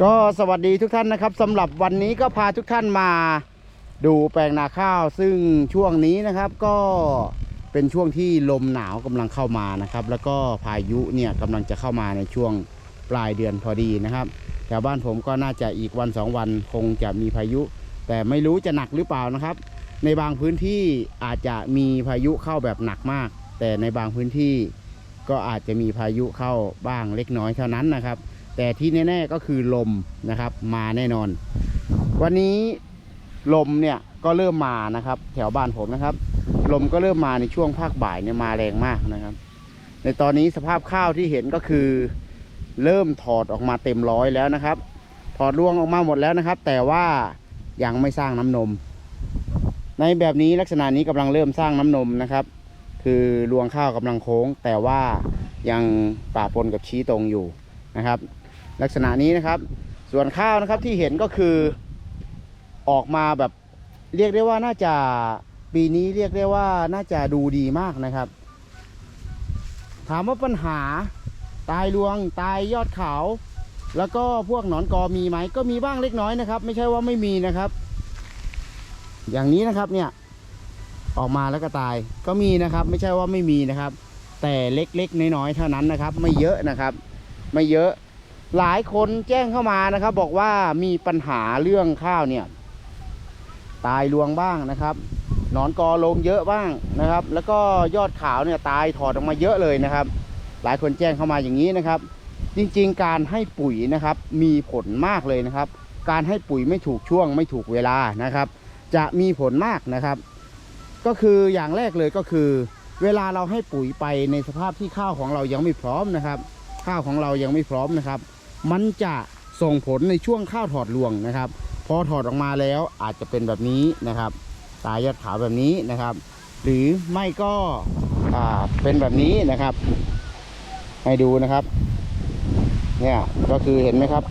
ก็สวัสดีทุกท่านนะครับสำหรับวันนี้ก็พาทุกท่านมาดูแปลงนาข้าว ซึ่งช่วงนี้นะครับก็เป็นช่วงที่ลมหนาวกำลังเข้ามานะครับ แล้วก็พายุเนี่ยกำลังจะเข้ามาในช่วงปลายเดือนพอดีนะครับแถวบ้านผมก็น่าจะอีกวันสองวันคงจะมีพายุ แต่ไม่รู้จะหนักหรือเปล่านะครับ ในบางพื้นที่อาจจะมีพายุเข้าแบบหนักมาก แต่ในบางพื้นที่ก็อาจจะมีพายุเข้าบ้างเล็กน้อยเท่านั้นนะครับ แต่ที่แน่ ๆก็คือลมนะครับมาแน่นอน วันนี้ลมเนี่ยก็เริ่มมานะครับ แถวบ้านผมนะครับ ลมก็เริ่มมาในช่วงภาคบ่ายเนี่ยมาแรงมากนะครับ ในตอนนี้สภาพข้าวที่เห็นก็คือ เริ่มถอดออกมาเต็มร้อยแล้วนะครับ ถอดรวงออกมาหมดแล้วนะครับ แต่ว่ายังไม่สร้างน้ำนม ในแบบนี้ลักษณะนี้กำลังเริ่มสร้างน้ำนมนะครับ คือรวงข้าวกำลังโค้ง แต่ว่ายังป่าปนกับชี้ตรงอยู่นะครับ ลักษณะนี้นะครับ ส่วนข้าวนะครับที่เห็นก็คือออกมาแบบเรียกได้ว่าน่าจะปีนี้เรียกได้ว่าน่าจะดูดีมากนะครับ ถามว่าปัญหาตายรวงตายยอดเขาแล้วก็พวกหนอนกอมีไหมก็มีบ้างเล็กน้อยนะครับ ไม่ใช่ว่าไม่มีนะครับ อย่างนี้นะครับเนี่ยออกมาแล้วก็ตายก็มีนะครับ ไม่ใช่ว่าไม่มีนะครับ แต่เล็กๆน้อยๆเท่านั้นนะครับ ไม่เยอะนะครับ ไม่เยอะ หลายคนแจ้งเข้ามานะครับ บอกว่ามีปัญหาเรื่องข้าวเนี่ย ตายรวงบ้างนะครับหนอนกอลงเยอะบ้างนะครับ แล้วก็ยอดขาวเนี่ยตายถอดออกมาเยอะเลยนะครับ หลายคนแจ้งเข้ามาอย่างนี้นะครับ จริงๆ การให้ปุ๋ยนะครับ มีผลมากเลยนะครับ การให้ปุ๋ยไม่ถูกช่วง ไม่ถูกเวลานะครับ จะมีผลมากนะครับ ก็คืออย่างแรกเลยก็คือ เวลาเราให้ปุ๋ยไปในสภาพที่ข้าวของเรายังไม่พร้อมนะครับ ข้าวของเรายังไม่พร้อมนะครับ มันจะส่งผลในช่วงข้าวถอดรวงนะครับ พอถอดออกมาแล้วอาจจะเป็นแบบนี้นะครับ ตายอดขาวแบบนี้นะครับ หรือไม่ก็เป็นแบบนี้นะครับ ให้ดูนะครับเนี่ยก็คือเห็นไหมครับ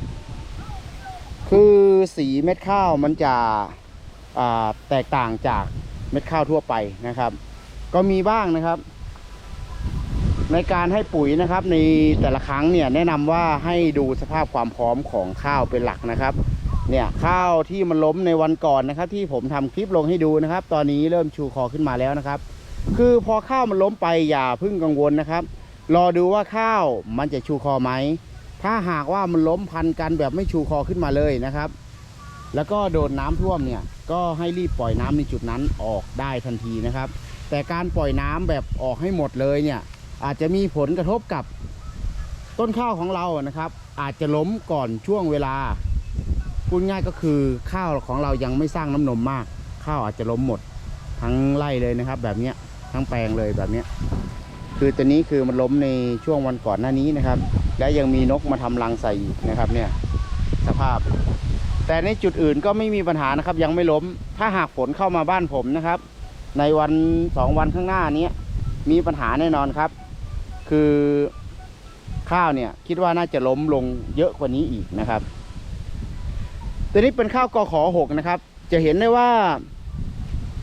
คือสีเม็ดข้าวมันจะแตกต่างจากเม็ดข้าวทั่วไปนะครับ ก็มีบ้างนะครับ ในการให้ปุ๋ยนะครับในแต่ละครั้งเนี่ยแนะนำว่าให้ดูสภาพความพร้อมของข้าวเป็นหลักนะครับเนี่ยข้าวที่มันล้มในวันก่อนนะครับ ที่ผมทำคลิปลงให้ดูนะครับ ตอนนี้เริ่มชูคอขึ้นมาแล้วนะครับ คือพอข้าวมันล้มไปอย่าเพึ่งกังวลนะครับรอดูว่าข้าวมันจะชูคอไหมถ้าหากว่ามันล้มพันกันแบบไม่ชูคอขึ้นมาเลยนะครับ แล้วก็โดนน้ำท่วมเนี่ยก็ให้รีบปล่อยน้ำในจุดนั้นออกได้ทันทีนะครับ แต่การปล่อยน้ำแบบออกให้หมดเลยเนี่ย อาจจะมีผลกระทบกับต้นข้าวของเรานะครับ อาจจะล้มก่อนช่วงเวลาพูดง่ายก็คือข้าวของเรายังไม่สร้างน้ำนมมาก ข้าวอาจจะล้มหมด ทั้งไร่เลยนะครับ แบบเนี้ทั้งแปลงเลยแบบเนี้คือตัวนี้คือมันล้มในช่วงวันก่อนหน้านี้นะครับ และยังมีนกมาทำรังใส่อีกนะครับเนี่ยสภาพ แต่ในจุดอื่นก็ไม่มีปัญหานะครับ ยังไม่ล้ม ถ้าหากฝนเข้ามาบ้านผมนะครับ ในวันสองวันข้างหน้านี้มีปัญหาแน่นอนครับ คือข้าวเนี่ยคิดว่าน่าจะล้มลงเยอะกว่านี้อีกนะครับตัวนี้เป็นข้าวกอขอหกนะครับ จะเห็นได้ว่า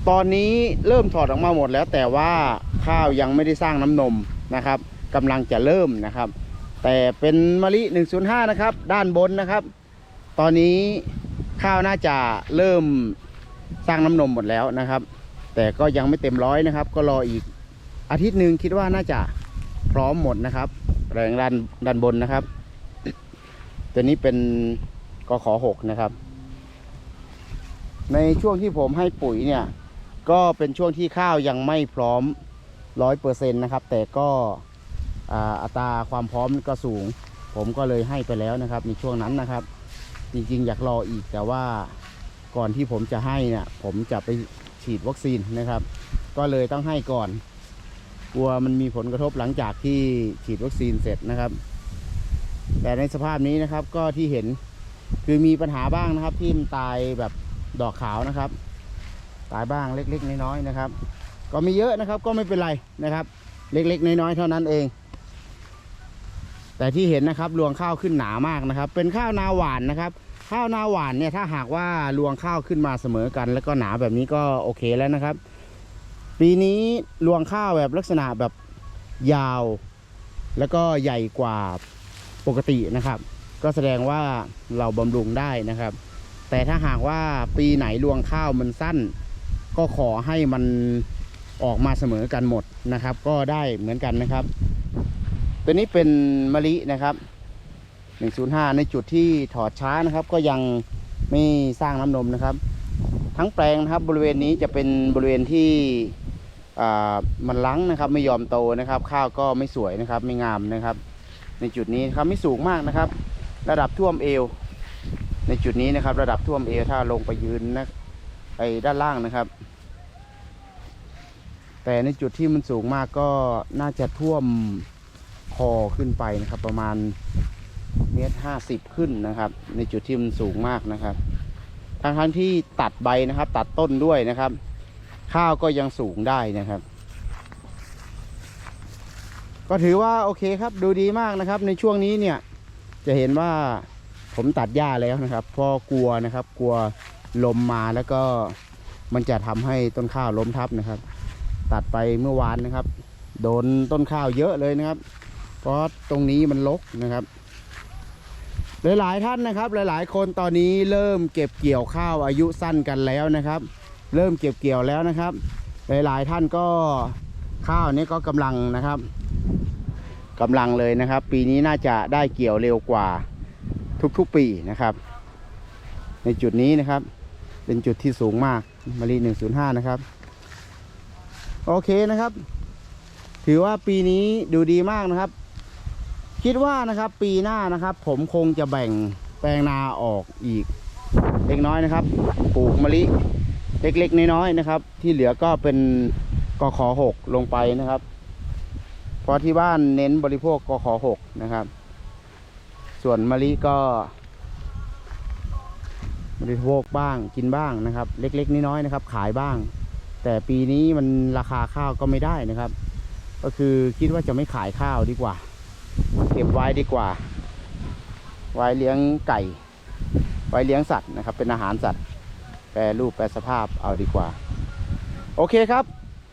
ตอนนี้เริ่มถอดออกมาหมดแล้ว แต่ว่าข้าวยังไม่ได้สร้างน้ำนมนะครับกำลังจะเริ่มนะครับ แต่เป็นมะลิ 105 นะครับ ด้านบนนะครับ ตอนนี้ข้าวน่าจะเริ่มสร้างน้ำนมหมดแล้วนะครับ แต่ก็ยังไม่เต็มร้อยนะครับ ก็รออีกอาทิตย์หนึ่งคิดว่าน่าจะ พร้อมหมดนะครับ แรงด้านด้านบนนะครับ ตัวนี้เป็นกขอหกนะครับ ในช่วงที่ผมให้ปุ๋ยเนี่ย ก็เป็นช่วงที่ข้าวยังไม่พร้อมร้อยเปอร์เซ็นต์นะครับ แต่ก็อ่าอัตราความพร้อมก็สูง ผมก็เลยให้ไปแล้วนะครับ ในช่วงนั้นนะครับ จริงๆ อยากรออีกแต่ว่าก่อนที่ผมจะให้เนี่ยผมจะไปฉีดวัคซีนนะครับ ก็เลยต้องให้ก่อน กลัวมันมีผลกระทบหลังจากที่ฉีดวัคซีนเสร็จนะครับ แต่ในสภาพนี้นะครับก็ที่เห็นคือมีปัญหาบ้างนะครับ ที่มันตายแบบดอกขาวนะครับ ตายบ้างเล็กๆน้อยๆนะครับ ก็ไม่เยอะนะครับก็ไม่เป็นไรนะครับ เล็กๆน้อยๆเท่านั้นเอง แต่ที่เห็นนะครับรวงข้าวขึ้นหนามากนะครับ เป็นข้าวนาหวานนะครับ ข้าวนาหวานเนี่ยถ้าหากว่ารวงข้าวขึ้นมาเสมอกัน แล้วก็หนาแบบนี้ก็โอเคแล้วนะครับ ปีนี้รวงข้าวแบบลักษณะแบบยาว แล้วก็ใหญ่กว่าปกตินะครับ ก็แสดงว่าเราบำรุงได้นะครับ แต่ถ้าหากว่าปีไหนรวงข้าวมันสั้น ก็ขอให้มันออกมาเสมอกันหมดนะครับ ก็ได้เหมือนกันนะครับ ตัวนี้เป็นมะลินะครับ 105 ในจุดที่ถอดช้านะครับ ก็ยังไม่สร้างน้ำนมนะครับ ทั้งแปลงนะครับบริเวณนี้จะเป็นบริเวณที่ มันลังนะครับไม่ยอมโตนะครับ ข้าวก็ไม่สวยนะครับไม่งามนะครับ ในจุดนี้ครับไม่สูงมากนะครับ ระดับท่วมเอว ในจุดนี้นะครับ ระดับท่วมเอวถ้าลงไปยืนนะไปด้านล่างนะครับ แต่ในจุดที่มันสูงมากก็น่าจะท่วมคอขึ้นไปนะครับ ประมาณเมตรห้าสิบขึ้นนะครับ ในจุดที่มันสูงมากนะครับทั้งทั้งที่ตัดใบนะครับ ตัดต้นด้วยนะครับ ข้าวก็ยังสูงได้นะครับ ก็ถือว่าโอเคครับดูดีมากนะครับ ในช่วงนี้เนี่ยจะเห็นว่าผมตัดหญ้าแล้วนะครับเพราะกลัวนะครับ กลัวลมมาแล้วก็มันจะทำให้ต้นข้าวล้มทับนะครับ ตัดไปเมื่อวานนะครับ โดนต้นข้าวเยอะเลยนะครับ เพราะตรงนี้มันรกนะครับ หลายๆท่านนะครับ หลายๆ คนตอนนี้เริ่มเก็บเกี่ยวข้าวอายุสั้นกันแล้วนะครับ เริ่มเก็บเกี่ยวแล้วนะครับ หลายๆท่านก็ข้าวนี้ก็กำลังนะครับกำลังเลยนะครับ ปีนี้น่าจะได้เกี่ยวเร็วกว่าทุกๆปีนะครับ ในจุดนี้นะครับ เป็นจุดที่สูงมากมารี105 นะครับ โอเคนะครับ ถือว่าปีนี้ดูดีมากนะครับ คิดว่านะครับปีหน้านะครับ ผมคงจะแบ่งแปลงนาออกอีกเล็กน้อยนะครับ ปลูกมะลิ เล็กๆน้อยๆนะครับ ที่เหลือก็เป็นกขอหกลงไปนะครับ เพราะที่บ้านเน้นบริโภคกขอหกนะครับ ส่วนมะลิก็ บริโภคบ้างกินบ้างนะครับ เล็กๆน้อยๆนะครับ ขายบ้าง แต่ปีนี้มันราคาข้าวก็ไม่ได้นะครับ ก็คือคิดว่าจะไม่ขายข้าวดีกว่า เก็บไว้ดีกว่า ไว้เลี้ยงไก่ ไว้เลี้ยงสัตว์นะครับ เป็นอาหารสัตว์ แปรรูปแปรสภาพเอาดีกว่า โอเคครับ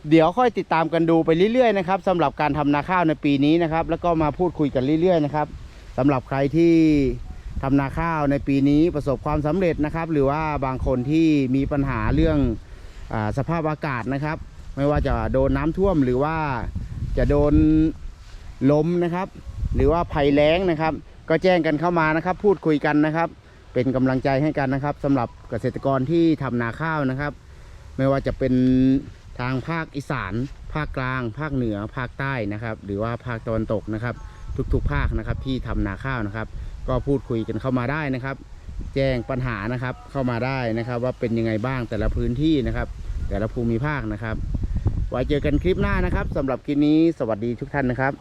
เดี๋ยวค่อยติดตามกันดูไปเรื่อยๆนะครับสำหรับการทำนาข้าวในปีนี้นะครับ แล้วก็มาพูดคุยกันเรื่อยๆนะครับสำหรับใครที่ทำนาข้าวในปีนี้ประสบความสำเร็จนะครับ หรือว่าบางคนที่มีปัญหาเรื่องอสภาพอากาศนะครับ ไม่ว่าจะโดนน้ำท่วมหรือว่าจะโดนล้มนะครับ หรือว่าภัยแล้งนะครับ ก็แจ้งกันเข้ามานะครับ พูดคุยกันนะครับ เป็นกำลังใจให้กันนะครับสำหรับเกษตรกรที่ทำนาข้าวนะครับ ไม่ว่าจะเป็นทางภาคอีสาน ภาคกลาง ภาคเหนือ ภาคใต้นะครับ หรือว่าภาคตะวันตกนะครับ ทุกๆ ภาคนะครับที่ทำนาข้าวนะครับ ก็พูดคุยกันเข้ามาได้นะครับ แจ้งปัญหานะครับเข้ามาได้นะครับ ว่าเป็นยังไงบ้างแต่ละพื้นที่นะครับ แต่ละภูมิภาคนะครับ ไว้เจอกันคลิปหน้านะครับสำหรับคลิปนี้สวัสดีทุกท่านนะครับ